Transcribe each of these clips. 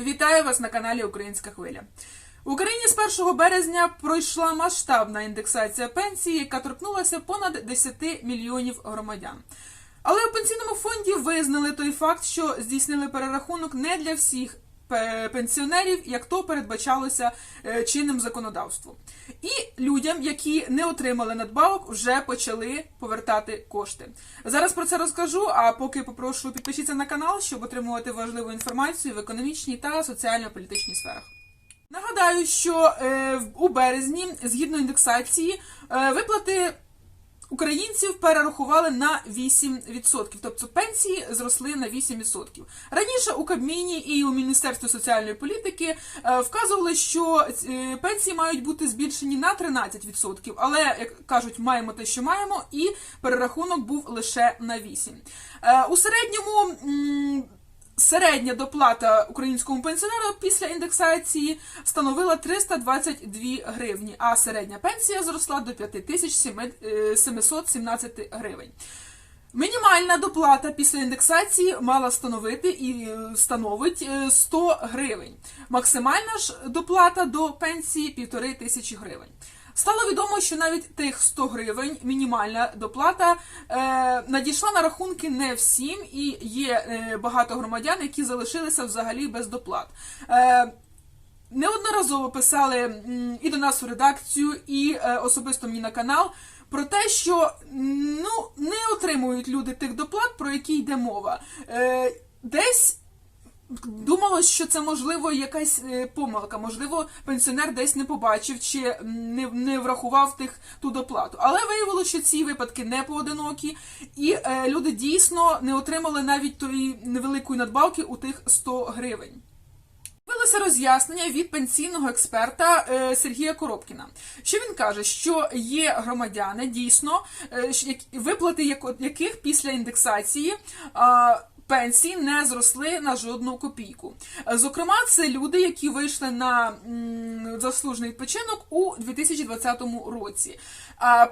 Вітаю вас на каналі Українська Хвиля. В Україні з 1 березня пройшла масштабна індексація пенсії, яка торкнулася понад 10 мільйонів громадян. Але у пенсійному фонді визнали той факт, що здійснили перерахунок не для всіх пенсіонерів, як то передбачалося е, чинним законодавством. І людям, які не отримали надбавок, вже почали повертати кошти. Зараз про це розкажу. А поки попрошу підпишіться на канал, щоб отримувати важливу інформацію в економічній та соціально-політичній сферах. Нагадаю, що е, у березні, згідно індексації, е, виплати українців перерахували на 8%. Тобто пенсії зросли на 8%. Раніше у Кабміні і у Міністерстві соціальної політики е, вказували, що е, пенсії мають бути збільшені на 13%. Але, як кажуть, маємо те, що маємо, і перерахунок був лише на 8%. Е, У середньому. Середня доплата українському пенсіонеру після індексації становила 322 гривні, а середня пенсія зросла до 5717 гривень. Мінімальна доплата після індексації мала становити і е, становить е, 100 гривень. Максимальна ж доплата до пенсії півтори тисячі гривень. Стало відомо, що навіть тих 100 гривень мінімальна доплата е, надійшла на рахунки не всім, і є е, багато громадян, які залишилися взагалі без доплат. Е, Неодноразово писали і до нас у редакцію, і особисто мені на канал про те, що ну не отримують люди тих доплат, про які йде мова. Десь думалось, що це можливо якась е, помилка, можливо, пенсіонер десь не побачив чи не, не врахував тих ту доплату. Але виявилося, що ці випадки не поодинокі, і е, люди дійсно не отримали навіть тої невеликої надбавки у тих 100 гривень. З'явилося роз'яснення від пенсійного експерта е, Сергія Коробкіна. Що він каже, що є громадяни дійсно, е, виплати яких після індексації. Пенсії не зросли на жодну копійку. Зокрема, це люди, які вийшли на заслужений відпочинок у 2020 році.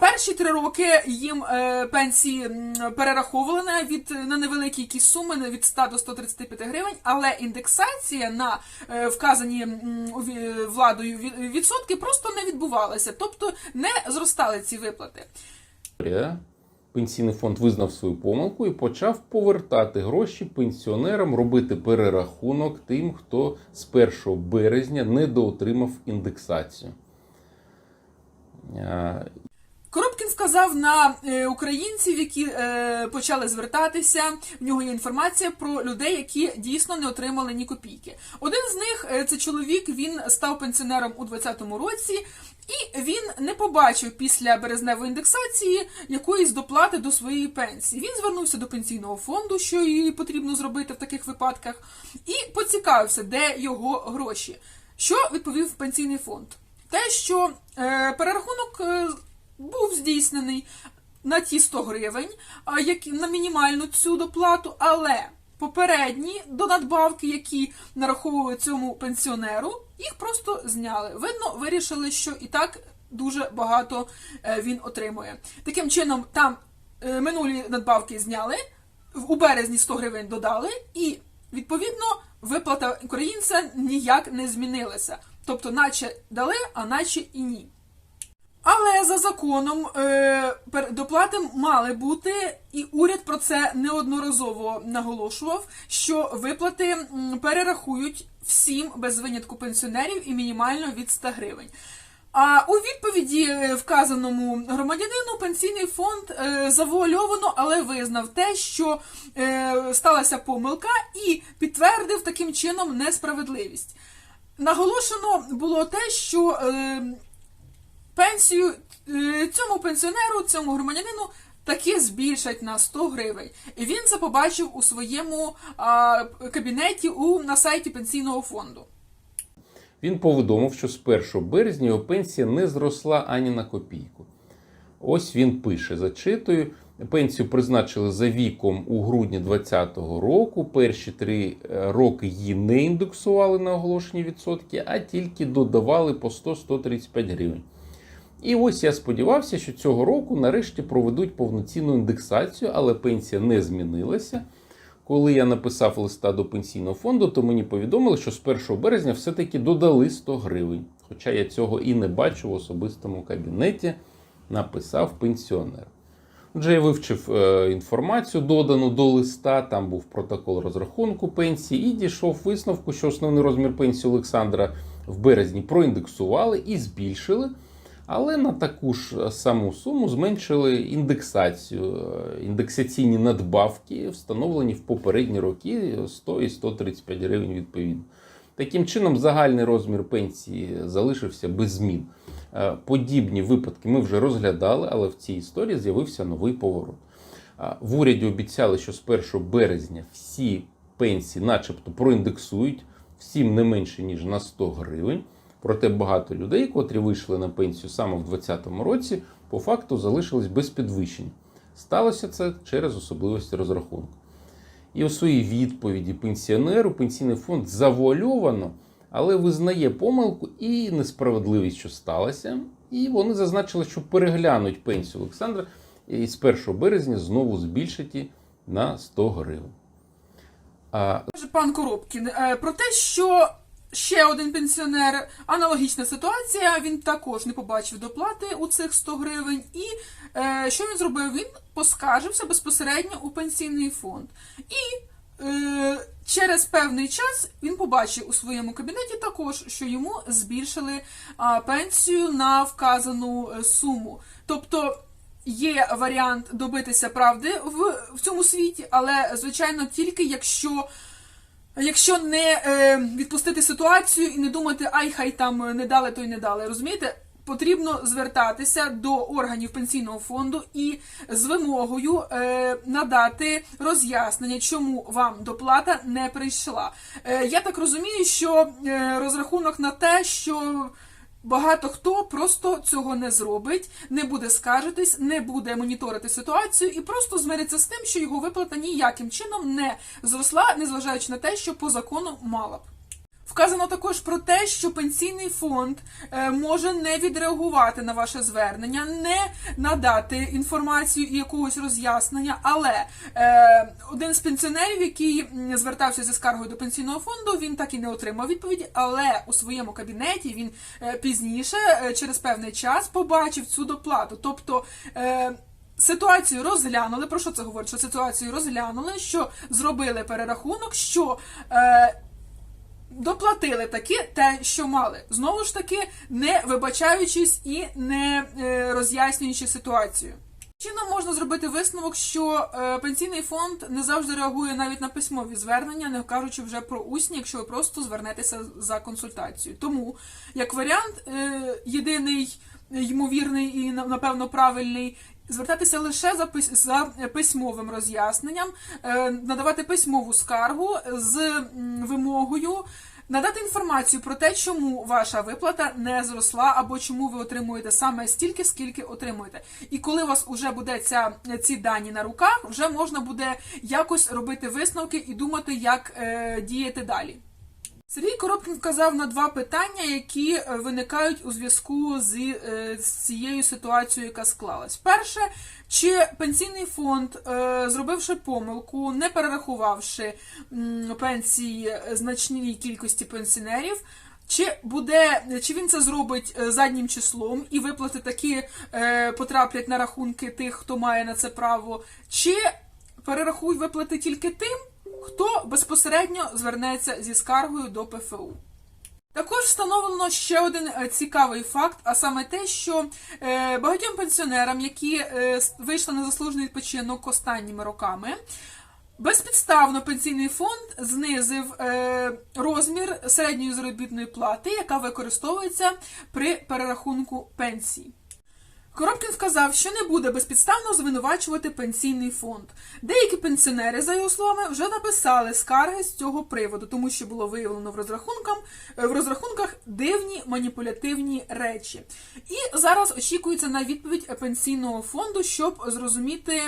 Перші три роки їм е, пенсії перераховували від на невеликі якісь суми від 100 до 135 гривень, але індексація на е, вказані владою відсотки просто не відбувалася, тобто не зростали ці виплати. Пенсійний фонд визнав свою помилку і почав повертати гроші пенсіонерам, робити перерахунок тим, хто з 1 березня недоотримав індексацію. Е, Коробкін сказав на е, українців, які е, почали звертатися. В нього є інформація про людей, які дійсно не отримали ні копійки. Один з них е, це чоловік. Він став пенсіонером у 2020 році, і він не побачив після березневої індексації якоїсь доплати до своєї пенсії. Він звернувся до пенсійного фонду, що їй потрібно зробити в таких випадках, і поцікавився, де його гроші. Що відповів пенсійний фонд? Те, що е, перерахунок е, був здійснений на ті 100 гривень, а на мінімальну цю доплату, але попередні до надбавки, які нараховували цьому пенсіонеру, їх просто зняли. Видно, вирішили, що і так дуже багато е, він отримує. Таким чином, там е, минулі надбавки зняли, у березні 100 гривень додали, і відповідно виплата українця ніяк не змінилася. Тобто, наче дали, а наче і ні. За законом е, доплати мали бути, і уряд про це неодноразово наголошував, що виплати перерахують всім без винятку пенсіонерів і мінімально від 100 гривень. А у відповіді е, вказаному громадянину пенсійний фонд е, завуальовано, але визнав те, що сталася помилка, і підтвердив таким чином несправедливість. Наголошено було те, що пенсію цьому пенсіонеру, цьому громадянину таки збільшать на 100 гривень. І він це побачив у своєму а, кабінеті у, на сайті пенсійного фонду. Він повідомив, що з 1 березня його пенсія не зросла ані на копійку. Ось він пише: зачитую. Пенсію призначили за віком у грудні 2020 року. Перші три е, роки її не індексували на оголошені відсотки, а тільки додавали по 100-135 гривень. І ось я сподівався, що цього року нарешті проведуть повноцінну індексацію, але пенсія не змінилася. Коли я написав листа до пенсійного фонду, то мені повідомили, що з 1 березня все-таки додали 100 гривень. Хоча я цього і не бачу в особистому кабінеті, написав пенсіонер. Отже, я вивчив е, інформацію, додану до листа. Там був протокол розрахунку пенсії, і дійшов висновку, що основний розмір пенсії Олександра в березні проіндексували і збільшили. Але на таку ж саму суму зменшили індексацію, е, індексаційні надбавки, встановлені в попередні роки 100 і 135 гривень відповідно. Таким чином, загальний розмір пенсії залишився без змін. Е, Подібні випадки ми вже розглядали, але в цій історії з'явився новий поворот. В уряді обіцяли, що з 1 березня всі пенсії, начебто, проіндексують всім не менше ніж на 100 гривень. Проте багато людей, котрі вийшли на пенсію саме в 2020 році, по факту залишились без підвищень. Сталося це через особливості розрахунку. І у своїй відповіді пенсіонеру пенсійний фонд завуальовано, але визнає помилку і несправедливість, що сталося. І вони зазначили, що переглянуть пенсію Олександра і з 1 березня знову збільшать її на 100 гривень. А пан Коробкін е, про те, що ще один пенсіонер, аналогічна ситуація, він також не побачив доплати у цих 100 гривень. І е, що він зробив? Він поскаржився безпосередньо у пенсійний фонд. І е, через певний час він побачив у своєму кабінеті також, що йому збільшили а, пенсію на вказану е, суму. Тобто. Є варіант добитися правди в, в цьому світі, але звичайно тільки якщо Якщо не е, відпустити ситуацію і не думати, ай, хай там не дали, то й не дали. Розумієте? Потрібно звертатися до органів пенсійного фонду і з вимогою е, надати роз'яснення, чому вам доплата не прийшла. Е, я так розумію, що е, розрахунок на те, що Багато хто просто цього не зробить, не буде скаржитись, не буде моніторити ситуацію і просто змириться з тим, що його виплата ніяким чином не зросла, незважаючи на те, що по закону мала б. Вказано також про те, що пенсійний фонд е, може не відреагувати на ваше звернення, не надати інформацію і якогось роз'яснення. Але е, один з пенсіонерів, який звертався зі скаргою до пенсійного фонду, він так і не отримав відповіді. Але у своєму кабінеті він е, пізніше, через певний час, побачив цю доплату. Тобто. Ситуацію розглянули. Про що це говорить? Що ситуацію розглянули, що зробили перерахунок, що е, доплатили таки те, що мали. Знову ж таки, не вибачаючись і не е, роз'яснюючи ситуацію. Чином можна зробити висновок, що е, пенсійний фонд не завжди реагує навіть на письмові звернення, не кажучи вже про усні, якщо ви просто звернетеся за консультацією. Тому, як варіант, е, єдиний ймовірний і на- напевно правильний. Звертатися лише за, за письмовим роз'ясненням, е, надавати письмову скаргу з вимогою надати інформацію про те, чому ваша виплата не зросла, або чому ви отримуєте саме стільки, скільки отримуєте. І коли у вас вже буде ця, ці дані на руках, вже можна буде якось робити висновки і думати, як е, діяти далі. Сергій Коробкін вказав на два питання, які е, виникають у зв'язку з, е, з цією ситуацією, яка склалась. Перше, чи пенсійний фонд, е, зробивши помилку, не перерахувавши пенсії значній кількості пенсіонерів, чи буде, чи він це зробить заднім числом і виплати такі потраплять на рахунки тих, хто має на це право, чи перерахуй виплати тільки тим, хто безпосередньо звернеться зі скаргою до ПФУ. Також встановлено ще один е, цікавий факт, а саме те, що е, багатьом пенсіонерам, які е, вийшли на заслужений відпочинок останніми роками, безпідставно пенсійний фонд знизив розмір середньої заробітної плати, яка використовується при перерахунку пенсії. Коробкін сказав, що не буде безпідставно звинувачувати пенсійний фонд. Деякі пенсіонери, за його словами, вже написали скарги з цього приводу, тому що було виявлено в розрахунках, в розрахунках дивні маніпулятивні речі. І зараз очікується на відповідь пенсійного фонду, щоб зрозуміти,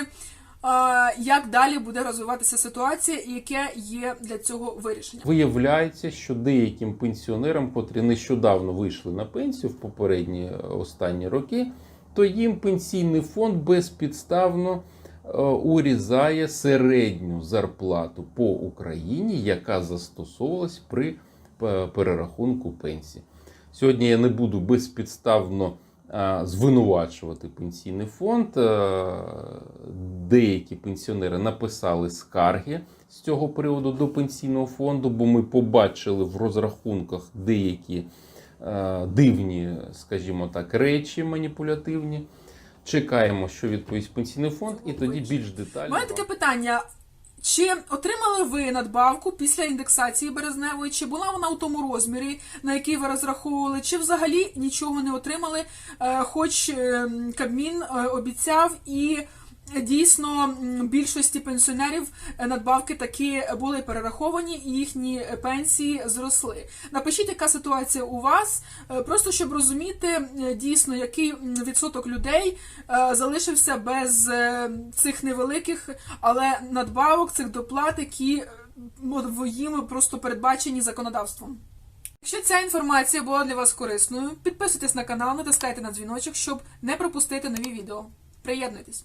як далі буде розвиватися ситуація і яке є для цього вирішення. Виявляється, що деяким пенсіонерам, котрі нещодавно вийшли на пенсію в попередні е, останні роки, то їм пенсійний фонд безпідставно е, урізає середню зарплату по Україні, яка застосовувалась при е, перерахунку пенсії. Сьогодні я не буду безпідставно е, звинувачувати пенсійний фонд. Деякі пенсіонери написали скарги з цього приводу до пенсійного фонду, бо ми побачили в розрахунках деякі дивні, скажімо так, речі маніпулятивні. Чекаємо, що відповість пенсійний фонд, і тоді більш У детально. мене таке питання. Чи отримали ви надбавку після індексації березневої? Чи була вона у тому розмірі, на який ви розраховували? Чи взагалі нічого не отримали? Е, Хоч е, Кабмін е, обіцяв і дійсно більшості пенсіонерів е, надбавки таки були перераховані і їхні пенсії зросли. Напишіть, яка ситуація у вас, е, просто щоб розуміти е, дійсно, який відсоток людей залишився без цих невеликих, але надбавок цих доплат, які їм просто передбачені законодавством. Якщо ця інформація була для вас корисною, підписуйтесь на канал, натискайте на дзвіночок, щоб не пропустити нові відео. Приєднуйтесь!